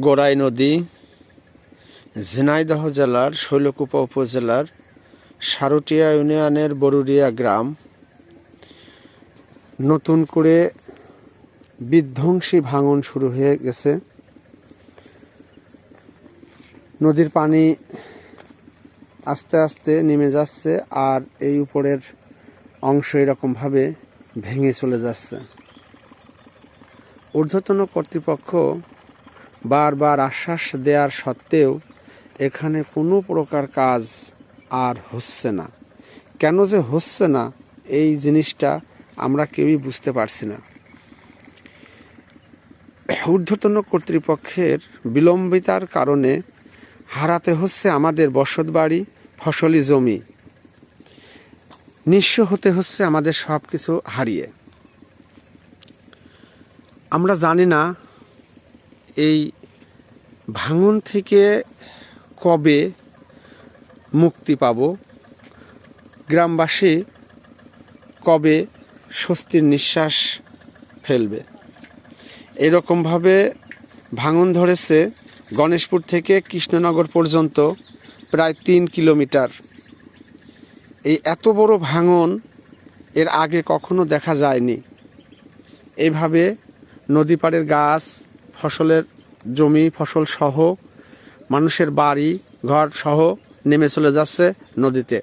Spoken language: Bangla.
গোড়াই নদী, ঝিনাইদহ জেলার, শৈলকুপা উপজেলার, সারুটিয়া ইউনিয়নের বরুরিয়া গ্রাম। নতুন করে বিধ্বংসী ভাঙন শুরু হয়ে গেছে। নদীর পানি আস্তে আস্তে নেমে যাচ্ছে আর এই উপরের অংশ এরকমভাবে ভেঙে চলে যাচ্ছে। ঊর্ধ্বতন কর্তৃপক্ষ বারবার আশ্বাস দেওয়ার সত্ত্বেও এখানে কোনো প্রকার কাজ আর হচ্ছে না। কেন যে হচ্ছে না, এই জিনিসটা আমরা কেউই বুঝতে পারছি না। ঊর্ধ্বতন কর্তৃপক্ষের বিলম্বিতার কারণে হারাতে হচ্ছে আমাদের বসতবাড়ি ফসলি জমি। নিঃস্ব হতে হচ্ছে আমাদের সব কিছু হারিয়ে। আমরা জানি না এই ভাঙন থেকে কবে মুক্তি পাব? গ্রামবাসী কবে স্বস্তির নিঃশ্বাস ফেলবে? এরকমভাবে ভাঙন ধরেছে গণেশপুর থেকে কৃষ্ণনগর পর্যন্ত প্রায় তিন কিলোমিটার। এই এত বড় ভাঙন এর আগে কখনো দেখা যায়নি। এভাবে নদী পাড়ের গাছ ফসলের জমি ফসল সহ মানুষের বাড়ি ঘর সহ নেমে চলে যাচ্ছে নদীতে।